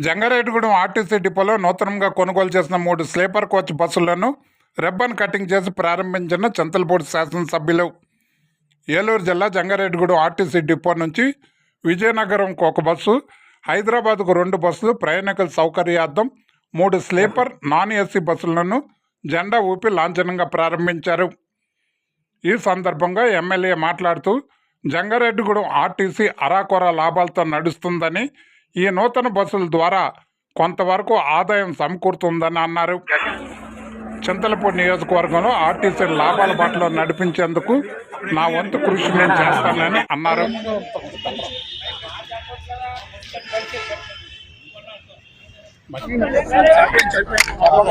Jangareddygudem RTC డిపోలో నూతనంగా కొనుగోలు చేసిన మూడు స్లీపర్ కోచ్ బస్సులను రిబ్బన్ కటింగ్ చేసి ప్రారంభించిన చంతలపూడి శాసనసభ్యులు. ఏలూరు జిల్లా జంగారెడ్డిగూడెం ఆర్టీసీ డిపో నుంచి విజయనగరంకు ఒక బస్సు హైదరాబాద్కు రెండు బస్సులు ప్రయాణికుల సౌకర్యార్థం మూడు స్లీపర్ నాన్ ఏసీ బస్సులను జెండా ఊపి లాంఛనంగా ప్రారంభించారు. ఈ సందర్భంగా ఎమ్మెల్యే మాట్లాడుతూ జంగారెడ్డిగూడెం ఆర్టీసీ అరాకొర లాభాలతో నడుస్తుందని ఈ నూతన బస్సుల ద్వారా కొంతవరకు ఆదాయం సమకూరుతుందని అన్నారు. చింతలపూడి నియోజకవర్గంలో ఆర్టీసీ లాభాల బాటలో నడిపించేందుకు నా వంతు కృషి నేను చేస్తానని అన్నారు.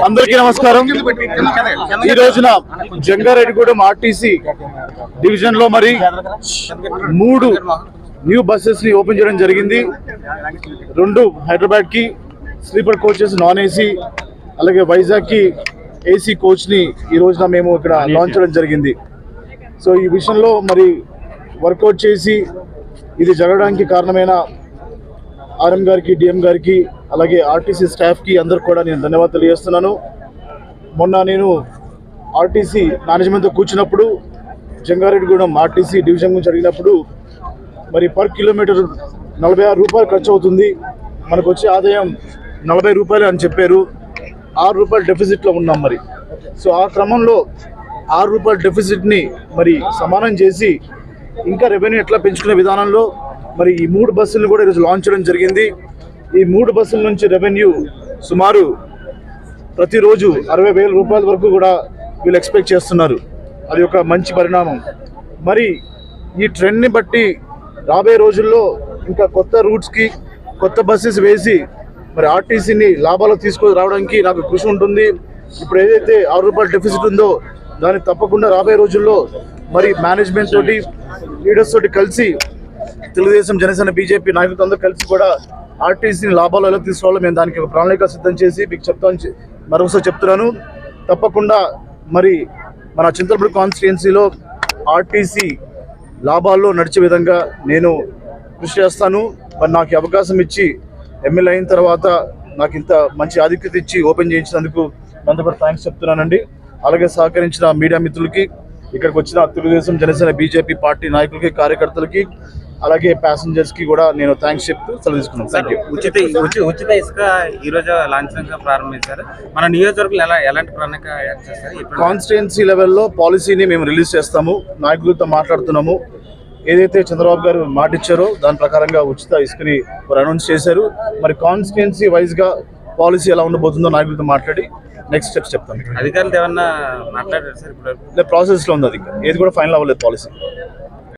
అందరికీ నమస్కారం. ఈ రోజున జంగారెడ్డిగూడెం ఆర్టీసీ డివిజన్లో మరి మూడు న్యూ బస్సెస్ని ఓపెన్ చేయడం జరిగింది. రెండు హైదరాబాద్కి స్లీపర్ కోచెస్ నాన్ ఏసీ అలాగే వైజాగ్కి ఏసీ కోచ్ని ఈ రోజున మేము ఇక్కడ లాంచ్ చేయడం జరిగింది. సో ఈ విషయంలో మరి వర్కౌట్ చేసి ఇది జరగడానికి కారణమైన ఆర్ఎం గారికి డిఎం గారికి అలాగే ఆర్టీసీ స్టాఫ్కి అందరికి కూడా నేను ధన్యవాదాలు తెలియజేస్తున్నాను. మొన్న నేను ఆర్టీసీ మేనేజ్మెంట్తో కూర్చున్నప్పుడు జంగారెడ్డిగూడెం ఆర్టీసీ డివిజన్ గురించి అడిగినప్పుడు మరి పర్ కిలోమీటర్ నలభై ఆరు రూపాయలు ఖర్చు అవుతుంది. మనకు వచ్చే ఆదాయం నలభై రూపాయలు అని చెప్పారు. ఆరు రూపాయలు డెఫిసిట్లో ఉన్నాం మరి. సో ఆ క్రమంలో ఆరు రూపాయల డెఫిసిట్ని మరి సమానం చేసి ఇంకా రెవెన్యూ ఎట్లా పెంచుకునే విధానంలో మరి ఈ మూడు బస్సులను కూడా ఈరోజు లాంచ్ చేయడం జరిగింది. ఈ మూడు బస్సుల నుంచి రెవెన్యూ సుమారు ప్రతిరోజు అరవై వేల రూపాయల వరకు కూడా వీళ్ళు ఎక్స్పెక్ట్ చేస్తున్నారు. అది ఒక మంచి పరిణామం. మరి ఈ ట్రెండ్ని బట్టి రాబోయే రోజుల్లో ఇంకా కొత్త రూట్స్కి కొత్త బస్సెస్ వేసి మరి ఆర్టీసీని లాభాలు తీసుకొని రావడానికి నాకు కృషి ఉంటుంది. ఇప్పుడు ఏదైతే ఆరు రూపాయల డెఫిసిట్ ఉందో దాన్ని తప్పకుండా రాబోయే రోజుల్లో మరి మేనేజ్మెంట్ తోటి లీడర్స్ తోటి కలిసి తెలుగుదేశం జనసేన బీజేపీ నాయకులతో అందరూ కలిసి కూడా ఆర్టీసీని లాభాలు ఎలా తీసుకోవాలో మేము దానికి ఒక ప్రణాళిక సిద్ధం చేసి మీకు చెప్తాను మరొకసారి చెప్తున్నాను. తప్పకుండా మరి మన చింతలపూడి కాన్స్టిట్యున్సీలో ఆర్టీసీ లాభాల్లో నడిచే విధంగా నేను కృషి చేస్తాను. మరి నాకు అవకాశం ఇచ్చి ఎమ్మెల్యే అయిన తర్వాత నాకు ఇంత మంచి ఆధిక్యత ఇచ్చి ఓపెన్ చేయించినందుకు అందరూ థ్యాంక్స్ చెప్తున్నానండి. అలాగే సహకరించిన మీడియా మిత్రులకి ఇక్కడికి వచ్చిన తెలుగుదేశం జనసేన బీజేపీ పార్టీ నాయకులకి కార్యకర్తలకి అలాగే ప్యాసింజర్స్కి కూడా నేను థ్యాంక్స్ చెప్తూ సెలవు తీసుకున్నాను. థ్యాంక్ యూ ఉచిత ఉచి- ఉచిత ఇసుక ఈ రోజు లాంఛనంగా ప్రారంభించారు. మన నియోజకవర్గంలో ఎలా ఎలాంటి ప్రణాళిక కాన్స్టిట్యున్సీ లెవెల్లో పాలసీని మేము రిలీజ్ చేస్తాము. నాయకులతో మాట్లాడుతున్నాము. ఏదైతే చంద్రబాబు గారు మాట ఇచ్చారో దాని ప్రకారంగా ఉచిత ఇసుకని వారు అనౌన్స్ చేశారు. మరి కాన్స్టిట్యున్సీ వైజ్గా పాలసీ ఎలా ఉండబోతుందో నాయకులతో మాట్లాడి నెక్స్ట్ స్టెప్స్ చెప్తాను అధికారులతో ఏమన్నా మాట్లాడారు సార్ ఇప్పుడు ప్రాసెస్లో ఉంది అది. ఏది కూడా ఫైనల్ అవ్వలేదు పాలసీ